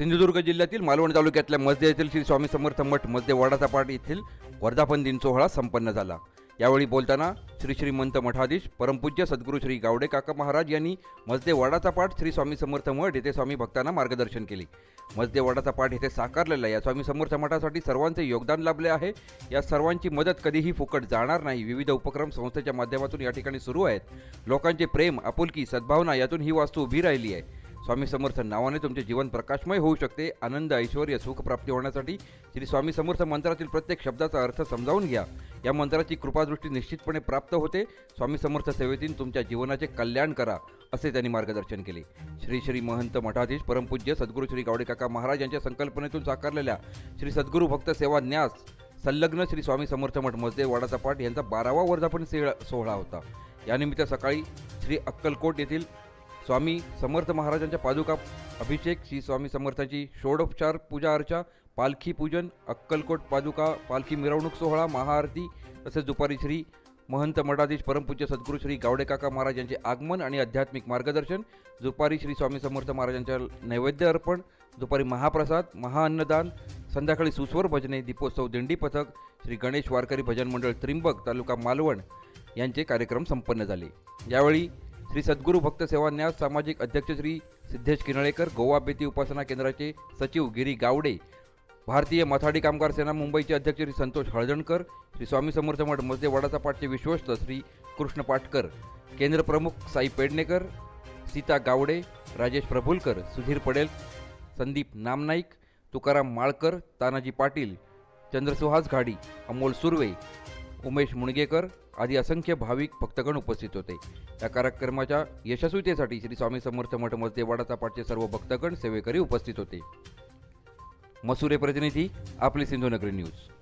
सिंधुदुर्ग जिल्ह्यातील मालवण तालुक्यातल्या मस्दे येथील श्री स्वामी समर्थ मठमध्ये वाडाचा पाठ येथील वर्धापन दिन सोहळा संपन्न झाला. यावेळी बोलताना श्री श्रीमंत मठाधीश परमपूज्य सद्गुरू श्री गावडे काका महाराज यांनी मजदे वाडाचा पाठ श्री स्वामी समर्थ मठ येथे स्वामी भक्तांना मार्गदर्शन केले. मजदे वाडाचा पाठ येथे साकारलेला या स्वामी समर्थ मठासाठी सर्वांचे योगदान लाभले आहे. या सर्वांची मदत कधीही फुकट जाणार नाही. विविध उपक्रम संस्थेच्या माध्यमातून या ठिकाणी सुरू आहेत. लोकांचे प्रेम आपुलकी सद्भावना यातून ही वास्तू उभी राहिली आहे. स्वामी समर्थ नावाने तुमचे जीवन प्रकाशमय होऊ शकते. आनंद ऐश्वर सुख प्राप्ती होण्यासाठी श्री स्वामी समर्थ मंत्रातील प्रत्येक शब्दाचा अर्थ समजावून घ्या. या मंत्राची कृपादृष्टी निश्चितपणे प्राप्त होते. स्वामी समर्थ सेवेतून तुमच्या जीवनाचे कल्याण करा असे त्यांनी मार्गदर्शन केले. श्री श्री महंत मठाधीश परमपूज्य सद्गुरू श्री गावडेकाका महाराज यांच्या संकल्पनेतून साकारलेल्या श्री सद्गुरू भक्त सेवा न्यास संलग्न श्री स्वामी समर्थ मठ मजदे वाडाचा पाठ यांचा बारावा वर्धापन सोहळा होता. यानिमित्त सकाळी श्री अक्कलकोट येथील स्वामी समर्थ महाराजांच्या पादुका अभिषेक श्री स्वामी समर्थांची षोडोपचार पूजा अर्चा पालखी पूजन अक्कलकोट पादुका पालखी मिरवणूक सोहळा महाआरती तसेच दुपारी श्री महंत मठाधीश परमपूज्य सद्गुरू श्री गावडेकाका महाराज यांचे आगमन आणि आध्यात्मिक मार्गदर्शन दुपारी श्री स्वामी समर्थ महाराजांच्या नैवेद्य अर्पण दुपारी महाप्रसाद महाअन्नदान संध्याकाळी सुस्वर भजने दीपोत्सव दिंडी पथक श्री गणेश वारकरी भजन मंडळ त्रिंबक तालुका मालवण यांचे कार्यक्रम संपन्न झाले. यावेळी श्री सद्गुरू भक्त सेवा न्यास सामाजिक अध्यक्ष श्री सिद्धेश किनळेकर गोवा बेती उपासना केंद्राचे सचिव गिरी गावडे भारतीय मथाडी कामगार सेना मुंबईचे अध्यक्ष श्री संतोष हळदणकर श्री स्वामी समर्थ मठ मजदे वडाचा पाठचे विश्वस्त श्री कृष्ण पाटकर केंद्र प्रमुख साई पेडणेकर सीता गावडे राजेश प्रभुलकर सुधीर पडेल संदीप नामनाईक तुकाराम माळकर तानाजी पाटील चंद्रसुहास घाडी अमोल सुर्वे उमेश मुणगेकर आदी असंख्य भाविक भक्तगण उपस्थित होते. या कार्यक्रमाच्या यशस्वीतेसाठी श्री स्वामी समर्थ मठ मजदेवाडा चापाटचे पाठचे सर्व भक्तगण सेवेकरी उपस्थित होते. मसुरे प्रतिनिधी आपली सिंधुनगरी न्यूज.